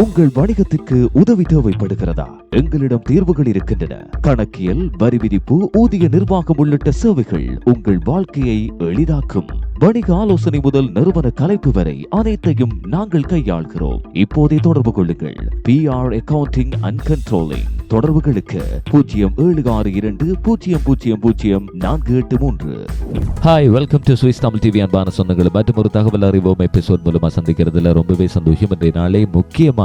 உங்கள் வணிகத்திற்கு உதவி தேவைப்படுகிறதா? எங்களிடம் தீர்வுகள் இருக்கின்றன. கணக்கியல் வரி விதிப்பு ஊதிய நிர்வாகம் உள்ளிட்ட சேவைகள் உங்கள் வாழ்க்கையை எளிதாக்கும். வணிக ஆலோசனை முதல் நிறுவன கலைப்பு வரை அனைத்தையும் நாங்கள் கையாள்கிறோம். இப்போதே தொடர்பு கொள்ளுங்கள். P R accounting and controlling தொடர்புகளுக்கு பூஜ்ஜியம் ஏழு ஆறு இரண்டு பூஜ்ஜியம் பூஜ்ஜியம் பூஜ்ஜியம் நான்கு எட்டு மூன்று. Hi welcome to Swiss Tamil TV அன்பான சொந்தங்கள். மற்றும் ஒரு தகவல் அறிவோம் எபிசோட் மூலமா சந்திக்கிறதுல ரொம்பவே சந்தோஷம். இன்றைய நாளே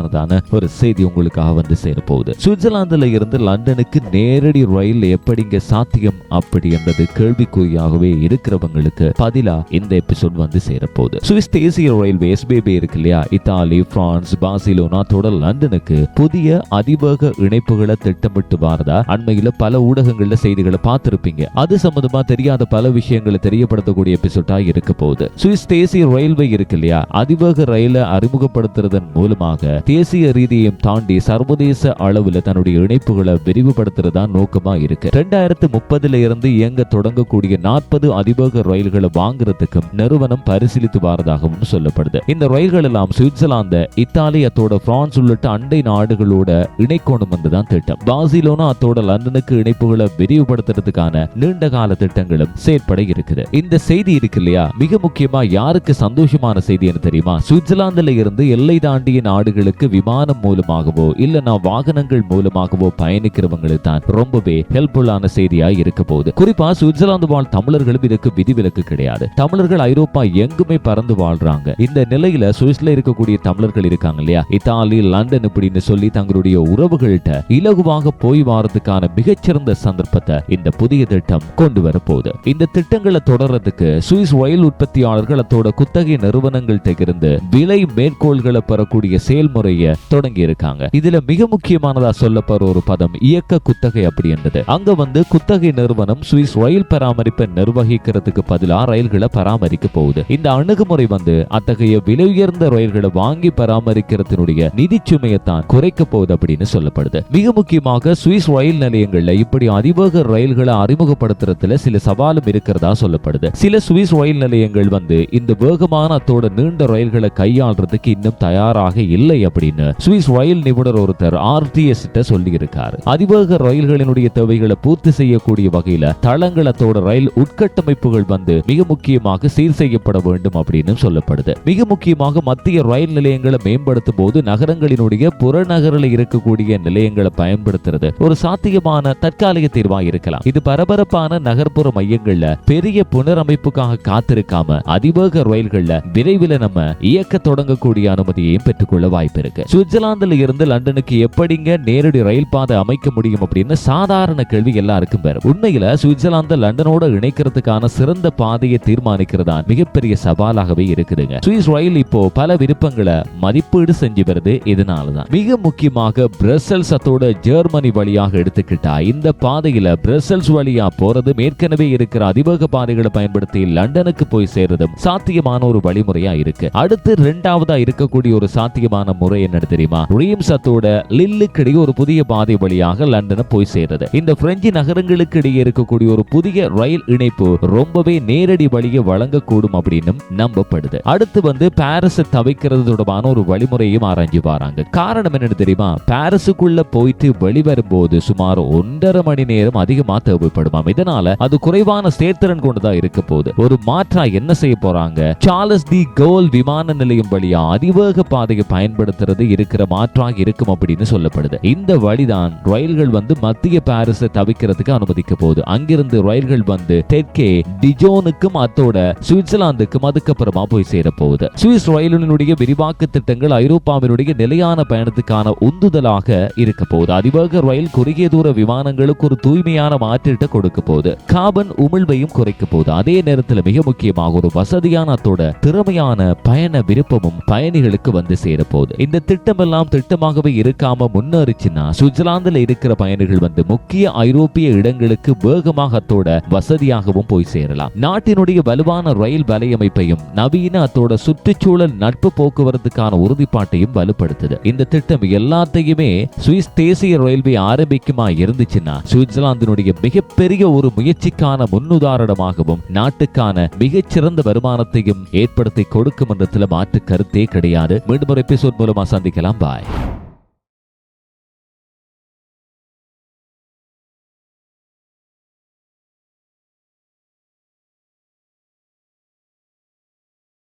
முக்கியமானதான ஒரு செய்தி உங்களுக்காக வந்து சேரப்போகுது. சுவிட்சர்லாந்துல இருந்து லண்டனுக்கு நேரடி ரயில் எப்படிங்க சாத்தியம் அப்படி என்பது கேள்விக்குறியாகவே இருக்கிறவங்களுக்கு பதிலா இந்த எபிசோட் வந்து சேரப்போகுது. சுவிஸ் தேசிய ரயில்வே எஸ்பிபி இருக்கு இல்லையா? இத்தாலி பிரான்ஸ் பார்சிலோனா தொடர் லண்டனுக்கு புதிய அதிவேக இணைப்புகளை திட்டமிட்டு வாரதா? அண்மையில பல ஊடகங்கள்ல செய்திகளை பார்த்திருப்பீங்க. அது சம்பந்தமா தெரியாத பல விஷயங்களை தெரியப்படுத்தக்கூடிய எபிசோடா இருக்க போகுது. சுவிஸ் தேசிய ரயில்வே இருக்கு இல்லையா? அதிவேக ரயிலை அறிமுகப்படுத்துறதன் மூலமாக தேசிய ரீதியையும் தாண்டி சர்வதேச அளவுல தன்னுடைய இணைப்புகளை விரிவுபடுத்துறதா நோக்கமா இருக்கு. ரெண்டாயிரத்து முப்பதுல இருந்து இயங்க தொடங்கக்கூடிய நாற்பது அதிவேக ரயில்களை வாங்குறதுக்கும் நிறுவனம் பரிசீலித்து வரதாகவும் சொல்லப்படுது. இந்த ரயில்கள் எல்லாம் சுவிட்சர்லாந்து இத்தாலி அத்தோட பிரான்ஸ் உள்ளிட்ட அண்டை நாடுகளோட இணைக்கணும் என்றுதான் திட்டம். பார்சிலோனா அத்தோட லண்டனுக்கு இணைப்புகளை விரிவுபடுத்துறதுக்கான நீண்ட கால திட்டங்களும் செயற்பட இருக்குது. இந்த செய்தி இருக்கு இல்லையா? மிக முக்கியமா யாருக்கு சந்தோஷமான செய்தி என்று தெரியுமா? சுவிட்சர்லாந்துல இருந்து எல்லை தாண்டிய நாடுகளுக்கு விமானம் மூலமாகவோ இல்லனா வாகனங்கள் மூலமாகவோ பயணிக்கிறவங்களுக்கு தான் ரொம்பவே ஹெல்ப்ஃபுல்லான செய்தியா இருக்க போகுது. குறிப்பா சுவிட்சர்லாந்து வாழ் தமிழர்களும் இதுக்கு விதிவிலக்கு கிடையாது. தமிழர்கள் ஐரோப்பா எங்குமே பறந்து வாழ்றாங்க. இந்த நிலையில சுவிஸ்ல இருக்கக்கூடிய தமிழர்கள் இருக்காங்க இல்லையா? இத்தாலி லண்டன் இப்படின்னு சொல்லி தங்களுடைய உறவுகள்கிட்ட இலகுவாக போய் வாரதுக்கான மிகச்சிறந்த சந்தர்ப்பத்தை இந்த புதிய திட்டம் கொண்டு வரப்போகுது இந்த திட்டங்களை தொடர்றதுக்கு சுவிஸ் ரயில் உற்பத்தியாளர்கள் அத்தோட குத்தகை நிறுவனங்கள்கிட்ட இருந்து விலை மேற்கோள்களை பெறக்கூடிய செயல்முறை செயல்முறையை தொடங்கி இருக்காங்க இதுல மிக முக்கியமானதா சொல்லப்படுற ஒரு பதம் இயக்க குத்தகை அப்படின்றது அங்க வந்து குத்தகை நிறுவனம் சுவிஸ் ரயில் பராமரிப்பை நிர்வகிக்கிறதுக்கு பதிலா ரயில்களை பராமரிக்க போகுது. இந்த அணுகுமுறை வந்து அத்தகைய விலை உயர்ந்த ரயில்களை வாங்கி பராமரிக்கிறதுனுடைய நிதி சுமையத்தான் குறைக்க போகுது அப்படின்னு சொல்லப்படுது. மிக முக்கியமாக சுவிஸ் ரயில் நிலையங்கள்ல இப்படி அதிவேக ரயில்களை அறிமுகப்படுத்துறதுல சில சவாலும் இருக்கிறதா சொல்லப்படுது. சில சுவிஸ் ரயில் நிலையங்கள் வந்து இந்த வேகமான அத்தோட நீண்ட ரயில்களை கையாள்றதுக்கு இன்னும் தயாராக இல்லை அப்படின்னு சுவிஸ் ரயில் நிபுணர் ஒருத்தர் ஆர்டிஎஸ் சொல்லி இருக்காரு அதிவேக ரயில்களினுடைய தேவைகளை பூர்த்தி செய்யக்கூடிய வகையில தளங்களத்தோட ரயில் உட்கட்டமைப்புகள் வந்து மிக முக்கியமாக சீர் செய்யப்பட வேண்டும் அப்படின்னு சொல்லப்படுது. மிக முக்கியமாக மத்திய ரயில் நிலையங்களை மேம்படுத்தும் போது நகரங்களினுடைய புறநகரில் இருக்கக்கூடிய நிலையங்களை பயன்படுத்துறது ஒரு சாத்தியமான தற்காலிக தீர்வா இருக்கலாம். இது பரபரப்பான நகர்ப்புற மையங்கள்ல பெரிய புனரமைப்புக்காக காத்திருக்காம அதிவேக ரயில்கள்ல விரைவில் நம்ம இயக்க தொடங்கக்கூடிய அனுமதியையும் பெற்றுக்கொள்ள வாய்ப்பு இருக்கு சுவிட்சர்லாந்துல இருந்து லண்டனுக்கு எப்படிங்க நேரடி ரயில் பாதை அமைக்க முடியும் அப்படின்னு சாதாரண கேள்வி எல்லாருக்கும் வரும் உண்மையில சுவிட்சர்லாந்து லண்டனோட இணைக்கிறதுக்கான சிறந்த பாதையை தீர்மானிக்கிறதா மிகப்பெரிய சவாலாகவே இருக்குதுங்க. சுவிஸ் ரயில் இப்போ பல விருப்பங்களை மதிப்பீடு செஞ்சு வருது இதனாலதான். மிக முக்கியமாக பிரசல்ஸ் அத்தோட ஜெர்மனி வழியாக எடுத்துக்கிட்டா இந்த பாதையில பிரசல்ஸ் வழியா போறது ஏற்கனவே இருக்கிற அதிவேக பாதைகளை பயன்படுத்தி லண்டனுக்கு போய் சேர்றதும் சாத்தியமான ஒரு வழிமுறையா இருக்கு. அடுத்து இரண்டாவதா இருக்கக்கூடிய ஒரு சாத்தியமான முறை என்ன தெரியுமா? ரீம்ஸ் அத்தோட லில்லுக்கிடையே ஒரு புதிய பாதை வழியாக லண்டனை போய் சேர்றது. இந்த பிரெஞ்சு நகரங்களுக்கு இடையே இருக்கக்கூடிய ஒரு புதிய ரயில் இணைப்பு ரொம்பவே நேரடி வழியை வழங்கக்கூடும் அப்படின்னு நம்பப்படுது. அடுத்து வந்து பாரிஸ் தவிக்கிறது தொடர்பான ஒரு வழிமுறையும் ஆராய்ஞ்சு வராங்க. காரணம் என்னன்னு தெரியுமா? பாரிஸுக்குள்ள போயிட்டு வெளிவரும்போது சுமார் ஒன்றரை மணி நேரம் அதிகமா தேவைப்படுமாம். இதனால அது குறைவான சேர்த்திறன் கொண்டுதான் இருக்க போகுது. ஒரு மாற்றா என்ன செய்ய போறாங்க? சார்லஸ் தி கோல் விமான நிலையம் வழியா அதிவேக பாதையை பயன்படுத்த பயன்படுத்துறது இருக்கிற மாற்றாக இருக்கும் அப்படின்னு சொல்லப்படுது. இந்த வழிதான் ரயில்கள் வந்து மத்திய பாரிஸை தவிக்கிறதுக்கு அனுமதிக்க போகுது. அங்கிருந்து ரயில்கள் வந்து தெற்கே டிஜோனுக்கும் அத்தோட சுவிட்சர்லாந்துக்கும் அதுக்கப்புறமா போய் சேர போகுது. சுவிஸ் ரயிலினுடைய விரிவாக்க திட்டங்கள் ஐரோப்பாவினுடைய நிலையான பயணத்துக்கான உந்துதலாக இருக்க போகுது. அதிவேக ரயில் குறுகிய தூர விமானங்களுக்கு ஒரு தூய்மையான மாற்றீட்டை கொடுக்க போகுது. கார்பன் உமிழ்வையும் குறைக்க போகுது. அதே நேரத்தில் மிக முக்கியமாக ஒரு வசதியான அத்தோட திறமையான பயண விருப்பமும் பயணிகளுக்கு வந்து சேர போகுது. இந்த திட்டமெல்லாம் திட்டமாகவே இருக்காம முன்னேறிச்சுன்னா சுவிட்சர்லாந்துல இருக்கிற பயணிகள் வந்து முக்கிய ஐரோப்பிய இடங்களுக்கு வேகமாக அத்தோட வசதியாகவும் போய் சேரலாம். நாட்டினுடைய வலுவான ரயில் வலையமைப்பையும் நவீன அத்தோட சுற்றுச்சூழல் நட்பு போக்குவரத்துக்கான உறுதிப்பாட்டையும் வலுப்படுத்துது. இந்த திட்டம் எல்லாத்தையுமே சுவிஸ் தேசிய ரயில்வே ஆரம்பிக்குமா இருந்துச்சுன்னா சுவிட்சர்லாந்தினுடைய மிகப்பெரிய ஒரு முயற்சிக்கான முன்னுதாரணமாகவும் நாட்டுக்கான மிகச்சிறந்த வருமானத்தையும் ஏற்படுத்தி கொடுக்கும் என்றதுல மாற்று கருத்தே கிடையாது. மீண்டும் ஒரு எபிசோட் மூலம் மூலமா சந்திக்கலாம் பாய்